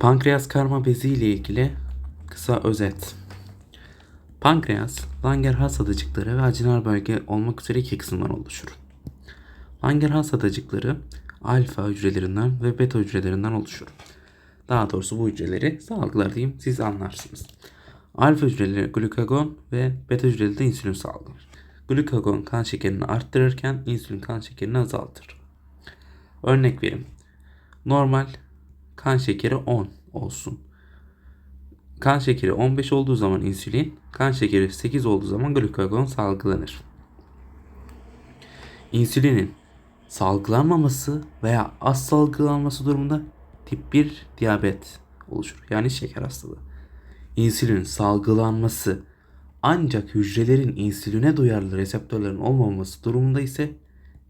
Pankreas karma bezi ile ilgili kısa özet. Pankreas, Langerhans adacıkları ve acinar bölge olmak üzere iki kısımdan oluşur. Langerhans adacıkları alfa hücrelerinden ve beta hücrelerinden oluşur. Daha doğrusu bu hücreleri salgılar diyeyim siz anlarsınız. Alfa hücreleri glukagon ve beta hücreleri de insülin salgılar. Glukagon kan şekerini arttırırken insülin kan şekerini azaltır. Örnek verim. Normal kan şekeri 10 olsun. Kan şekeri 15 olduğu zaman insülin, kan şekeri 8 olduğu zaman glukagon salgılanır. İnsülinin salgılanmaması veya az salgılanması durumunda tip 1 diyabet oluşur. Yani şeker hastalığı. İnsülin salgılanması ancak hücrelerin insüline duyarlı reseptörlerin olmaması durumunda ise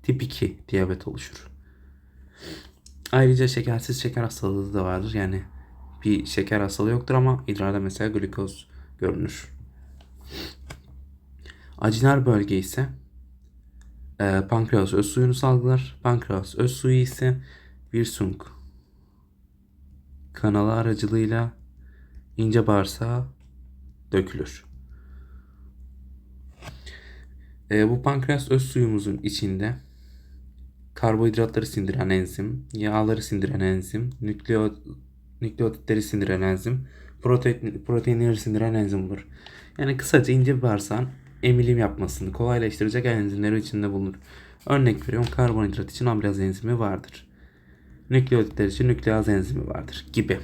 tip 2 diyabet oluşur. Ayrıca şekersiz şeker hastalığı da vardır. Yani bir şeker hastalığı yoktur ama idrarda mesela glikoz görünür. Acinar bölge ise e, pankreas öz suyunu salgılar. Pankreas öz suyu ise Wirsung kanalı aracılığıyla ince bağırsağa dökülür. E, bu pankreas öz suyumuzun içinde karbonhidratları sindiren enzim, yağları sindiren enzim, nükleot, nükleotitleri sindiren enzim, protein, proteinleri sindiren enzim olur. Yani kısaca ince bir bağırsağın emilim yapmasını kolaylaştıracak enzimleri içinde bulunur. Örnek veriyorum karbonhidrat için amilaz enzimi vardır. Nükleotitler için nükleaz enzimi vardır gibi.